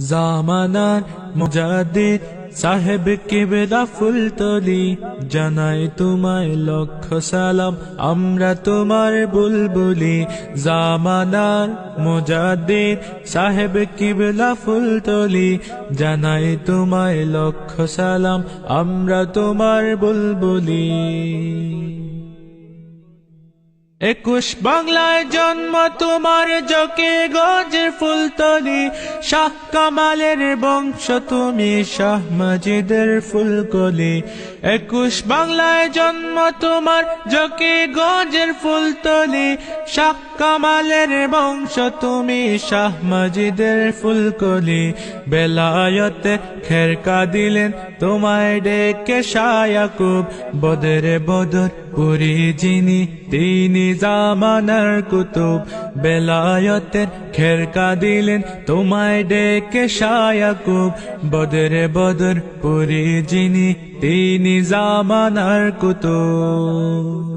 জামানার মুজাদ্দিদ সাহেব কিবলা ফুলতলি। জানাই তোমায় লক্ষ সালাম, আমরা তোমার বুলবুলি। জামানার মুজাদ্দিদ সাহেব কিবলা ফুলতলি। জানাই তোমায় লক্ষ সালাম, আমরা তোমার বুলবুলি। একুশ বাংলায় জন্ম তোমার জকে গজের ফুলতলি। শাহ কামালের বংশ তুমি শাহ মজিদের ফুলকলি। একুশ বাংলায় জন্ম তোমার জকে গজের ফুলতলি। শাহ কামালের বংশ তুমি, শাহ মজিদের ফুলকলি। বেলায়তে খেরকা দিলেন তোমায় ডেকে শায়াকুব বদরে বদর পুরি যিনি, তিনি জামানার কুতুব। বেলায়তের খেরকা দিলেন তোমায় ডেকে শায়াকুব বদরে বদর পুরি যিনি তিনি জামানার কুতুব।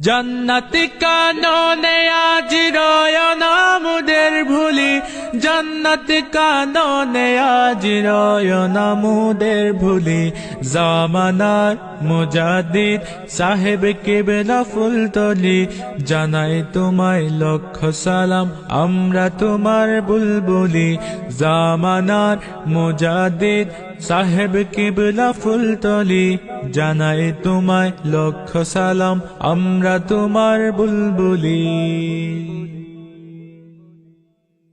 জান্নাতি কাননে আজ রয়নামুদের ভুলি। জান্নাতি কাননে আজ রয়নামুদের ভুলি। জামানার মুজাদ্দিদ সাহেব কেবেলা ফুলতলি। জানাই তোমায় লক্ষ সালাম, আমরা তোমার বুলবুলি। জামানার মুজাদ্দিদ সাহেব কিবলা ফুলতলি। জানাই তোমায় লক্ষ সালাম, আমরা তোমার বুলবুলি।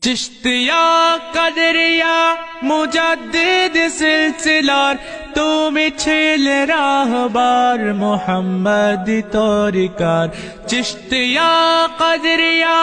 চিস্তিয়া কাদরিয়া মুজাদ্দিদ সিলসিলার তুমি ছেলে রাহবার মোহাম্মদি তরিকার চিস্তিয়া কাদরিয়া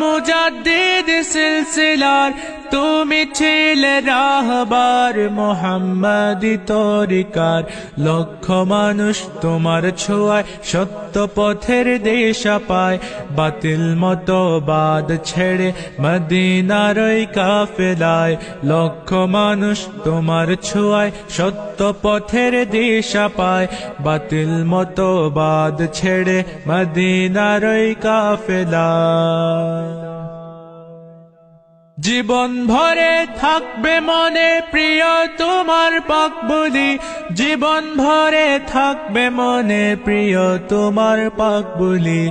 মুজাদ্দিদ সিলসিলার তুমি ছেলে রাহবার মোহাম্মদি তরিকার লক্ষ মানুষ, তোমার ছোঁয়ায় সত্য পথের দেশা পায়। বাতিল মতো বাদ ছেড়ে মদিনার কাফেলায় লক্ষ মানুষ, তোমার ছোঁয়ায় সত্য পথের দিশা পায়। বাতিল মতো বাদ ছেড়ে মদিনার কাফেলায় জীবন ভরে থাকবে মনে প্রিয় তোমার পাক বলি জীবন ভরে থাকবে মনে প্রিয় তোমার পাক বলি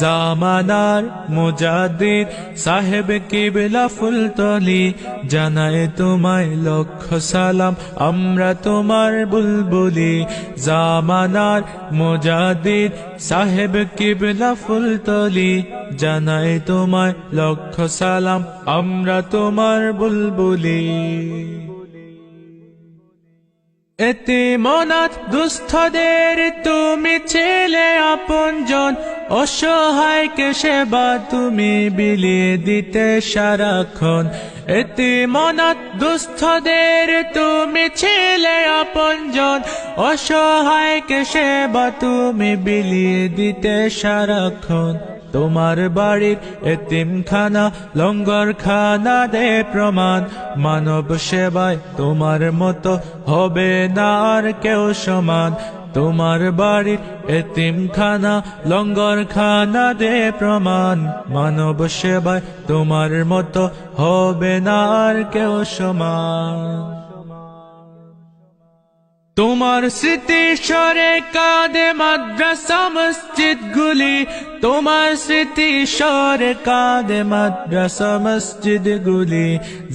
জামানার মুজাদ্দিদ সাহেব কিবলা ফুলতলি, জানায় তোমায় লক্ষ সালাম, আমরা তোমার বুলবুলি। জামানার মুজাদ্দিদ সাহেব কিবলা ফুলতলি জানায় তোমায় লক্ষ সালাম, আমরা তোমার বুলবুলি। এতে মনাথ দুস্থদের তুমি ছেলে আপনজন, অসহায়কে সেবা তুমি বিলিয়ে দিতে সারাক্ষণ। এতে মনাথ দুস্থদের তুমি ছেলে আপনজন অসহায়কে সেবা তুমি বিলিয়ে দিতে সারাক্ষণ। তোমার বাড়ির এতিমখানা লঙ্গর খানা দে প্রমাণ, মানব সেবায় তোমার মতো হবে না আর কেউ সমান। তোমার বাড়ির এতিমখানা লঙ্গর খানা দে প্রমাণ। মানব সেবায় তোমার মতো হবে না আর কেউ সমান। তোমার স্মৃতি সরে কাঁদে মাদ্রাসা মসজিদ গুলি তোমার স্মৃতি সরে কাঁদে মাদ্রাসা মসজিদ গুলি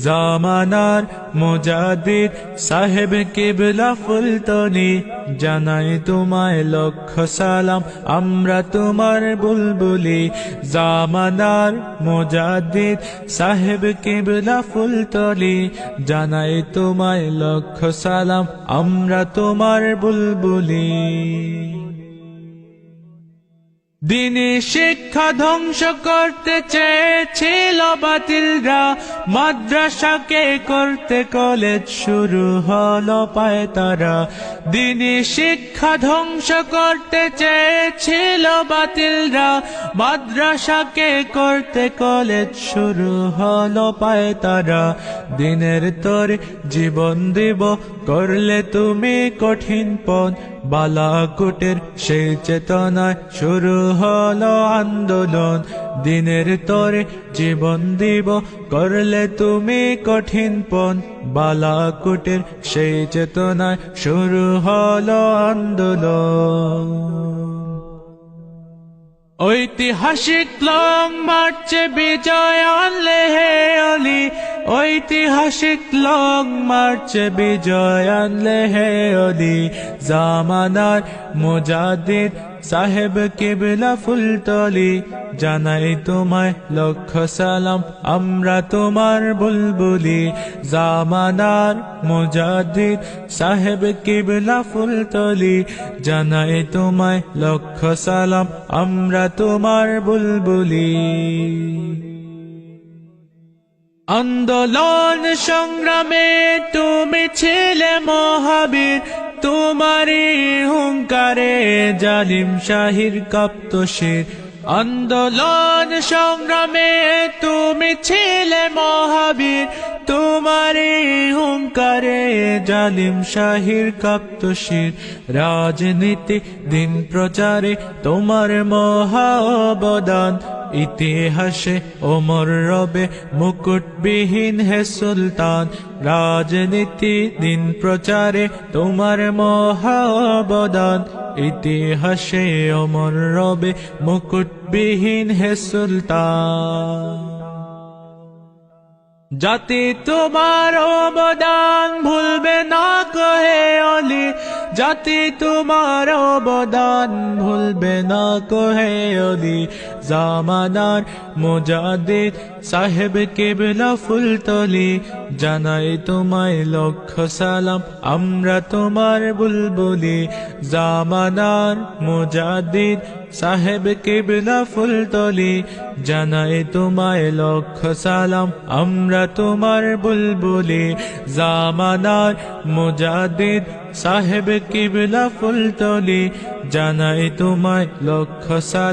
জামানার মুজাদ্দিদ সাহেব কিবলা ফুলতলি জানাই তোমায় লক্ষ সালাম, আমরা তোমার বুলবুলি। জামানার মুজাদ্দিদ সাহেব কিবলা ফুলতলি জানাই তোমায় লক্ষ সালাম, আমরা তোমার বুলবুলি। দিনে শিক্ষা ধ্বংস করতে চেয়েছিল বাতিলরা। মাদ্রাসাকে করতে কলেজ শুরু হলো পায় তারা দিনে শিক্ষা ধ্বংস করতে চেয়েছিল বাতিলরা। মাদ্রাসাকে করতে কলেজ শুরু হলো পায় তারা দিনের তোর জীবন দিব করলে তুমি কঠিন পথ, বালাকুটের সেই চেতনায় শুরু হলো আন্দোলন। দিনের তরে জীবন দিব, করলে তুমি কঠিন পণ বালাকুটের সেই চেতনায় শুরু হলো আন্দোলন। ঐতিহাসিক লং মার্চে বিজয় আনলে হে অলি ঐতিহাসিক লং মার্চে বিজয় আনলে হে অলি। জামানার মুজাদ্দিদ সাহেব কিবলা ফুলতলি। জানাই তোমায় লক্ষ সালাম, আমরা তোমার বুলবুলি। জামানার মুজাদ্দিদ সাহেব কিবলা ফুলতলি। জানাই তোমায় লক্ষ সালাম, আমরা তোমার বুলবুলি। আন্দোলন সংগ্রামে তুমি ছিলে মহাবীর, তোমারই হুঙ্কারে জালিম শাহির কাপ্ত শির। আন্দোলন সংগ্রামে তুমি ছিলে মহাবীর, তোমারই হুঙ্কারে জালিম শাহির কাপ্ত শির। রাজনীতি, দিন প্রচারে তোমার মহা অবদান। ইতিহাসে ওমর রবে মুকুটবিহীন হে সুলতান, রাজনীতি, দিন প্রচারে তোমার মহা অবদান। ইতিহাসে অমর রবে মুকুটবিহীন হে সুলতান। জাতি তোমার অবদান ভুলবে না কহে অলি, জাতি তোমার অবদান ভুলবে না কহে অলি। জামানার মুজাদ্দিদ সাহেব কেবলা ফুলতলি, জানাই তোমায় লক্ষ সালাম, আমরা তোমার বুলবুলি। জামানার মুজাদ্দিদ সাহেব কেবলা ফুলতলি, জানাই তোমায় লক্ষ সালাম, আমরা তোমার বুলবুলি। জামানার মুজাদ্দিদ সাহেব কিবলা ফুলতলি, জানাই তোমায় লক্ষ সালাম।